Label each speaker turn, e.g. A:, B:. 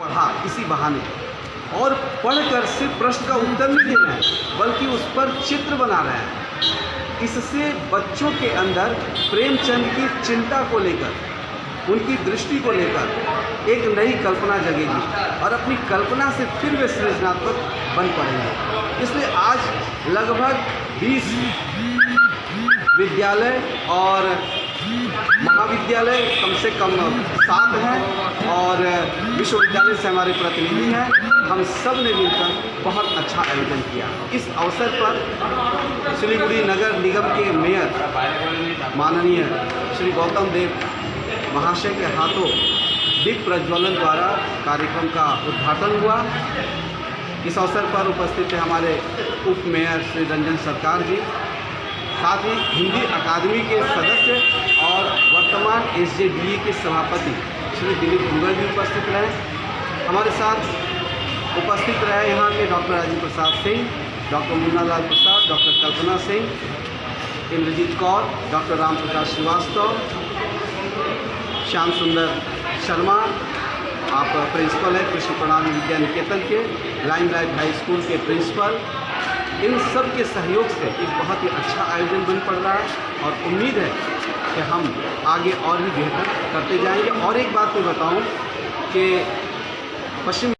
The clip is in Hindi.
A: पढ़ा, इसी बहाने। और पढ़कर सिर्फ़ प्रश्न का उत्तर नहीं दे रहे हैं, बल्कि उस पर चित्र बना रहे हैं। इससे बच्चों के अंदर प्रेमचंद की चिंता को लेकर, उनकी दृष्टि को लेकर एक नई कल्पना जगेगी और अपनी कल्पना से फिर वे सृजनात्मक बन पड़ेंगे। इसलिए आज लगभग 20 विद्यालय और महाविद्यालय कम से कम सात हैं और विश्वविद्यालय से हमारे प्रतिनिधि हैं। हम सबने मिलकर बहुत अच्छा आयोजन किया। इस अवसर पर सिलीगुड़ी नगर निगम के मेयर, माननीय श्री गौतम देव महाशय के हाथों दीप प्रज्वलन द्वारा कार्यक्रम का उद्घाटन हुआ। इस अवसर पर उपस्थित हमारे उप मेयर श्री रंजन सरकार जी साथ ही हिंदी अकादमी के सदस्य और वर्तमान एस के सभापति श्री दिलीप दुगर भी उपस्थित रहे। हमारे साथ उपस्थित रहे यहाँ के doctor Rajiv Prasad Singh, doctor Munna Lal Prasad, doctor Kalpana Singh, Inderjit Kaur, doctor Ram Prakash Srivastava, Shyam Sundar Sharma, आप प्रिंसिपल हैं, कृष्ण प्रणाली विद्या निकेतन के, लाइन लाइट हाई स्कूल के प्रिंसिपल इन सब के सहयोग से एक बहुत ही अच्छा आयोजन बन पड़ रहा है और उम्मीद है कि हम आगे और भी बेहतर करते जाएँगे। और एक बात मैं बताऊँ कि पश्चिम